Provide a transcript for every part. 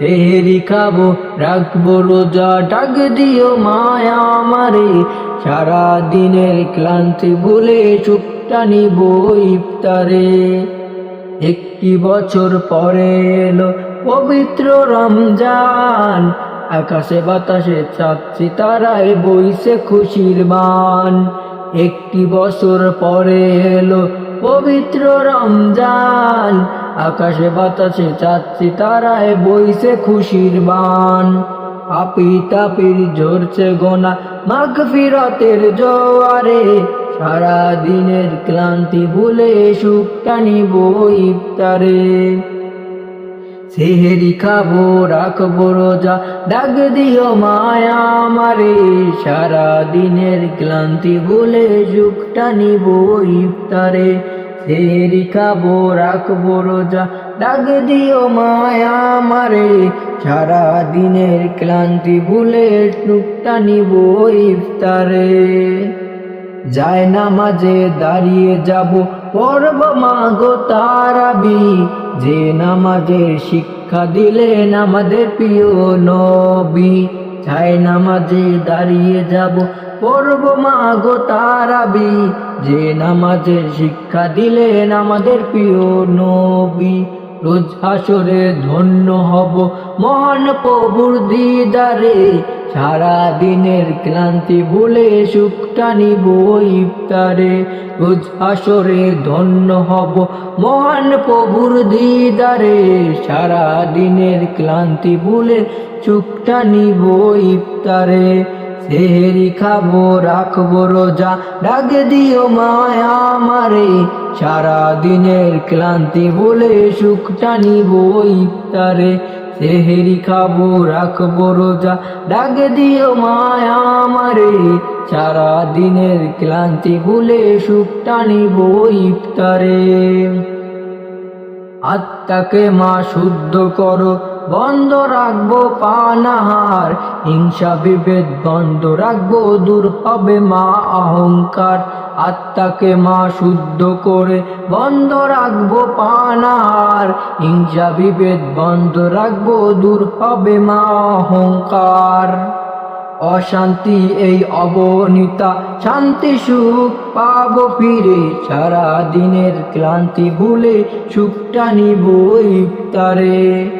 সেহেরি খাব, রাখব রোজা, ডাক দিও মায়া আমারে। সারা দিনের ক্লান্তি ভুলে চুপটা নিব ইফতারে। একটি বছর পরে এলো পবিত্র রমজান। আকাশে বাতাসে চাচ্ছি তারায় বইছে খুশির মান একটি বছর পরে এলো পবিত্র রমজান। আকাশে বাতাসে চাচ্ছি তারায় বইছে খুশির বান। আপি তাপির ঝরছে গোনা মাঘ ফিরতের জোয়ারে। সারা দিনের ক্লান্তি ভুলে সুখটা নিব ইফতারে। সেহেরি খাব, রাখব রোজা, ডাক দিও মায়া মারে সারা দিনের ক্লান্তি ভুলে সুখটা নিব ইফতারে। সেহেরি খাব রাখব রোজা। ডাক দিও মায়া আমারে সারা দিনের ক্লান্তি ভুলে সুখটা নিব ইফতারে। যায় না মাঝে দাঁড়িয়ে যাব, পড়ব মাগো তারাবি। যে নামাজের শিক্ষা দিলেন আমাদের প্রিয় নবী। যায় নামাজে দাঁড়িয়ে যাব, পড়ব মাগো তারাবি। যে নামাজের শিক্ষা দিলেন আমাদের প্রিয় নবী, রোজ হাসরে ধন্য হব মহান প্রভুর দিদারে। সারা দিনের ক্লান্তি ভুলে সুখটা নিব ইফতারে। রোজ আসরে ধন্য হব মহান প্রভুর দিদারে। সারা দিনের ক্লান্তি ভুলে সুখটা নিব ইফতারে। সেহেরি খাব, রাখব রোজা ডাক দিও মায়া মারে সারা দিনের ক্লান্তি বলে সুখটা নিব ইফতারে। সেহেরি খাব, রাখব রোজা। ডাক দিও মায়া আমারে সারা দিনের ক্লান্তি ভুলে সুখ টানিব ইফতারে। আত্মাকে মা শুদ্ধ করো বন্ধ রাখব পানাহার। হিংসা, বিভেদ, বন্ধ রাখব, দূর হবে মা অহংকার। আত্মাকে মা শুদ্ধ করে বন্ধ রাখব পানাহার। হিংসা, বিভেদ, বন্ধ রাখব, দূর হবে মা অহংকার। অশান্তি, এই অবনীতা, শান্তি, সুখ পাব ফিরে। সারা দিনের ক্লান্তি ভুলে সুখটা নিব ইফতারে।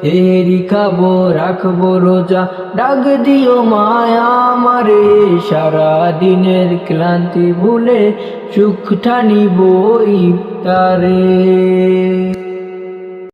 সেরি খাব, রাখব রোজা। ডাক দিও মায়া আমারে সারা দিনের ক্লান্তি ভুলে সুখটা টানিব ইফতারে।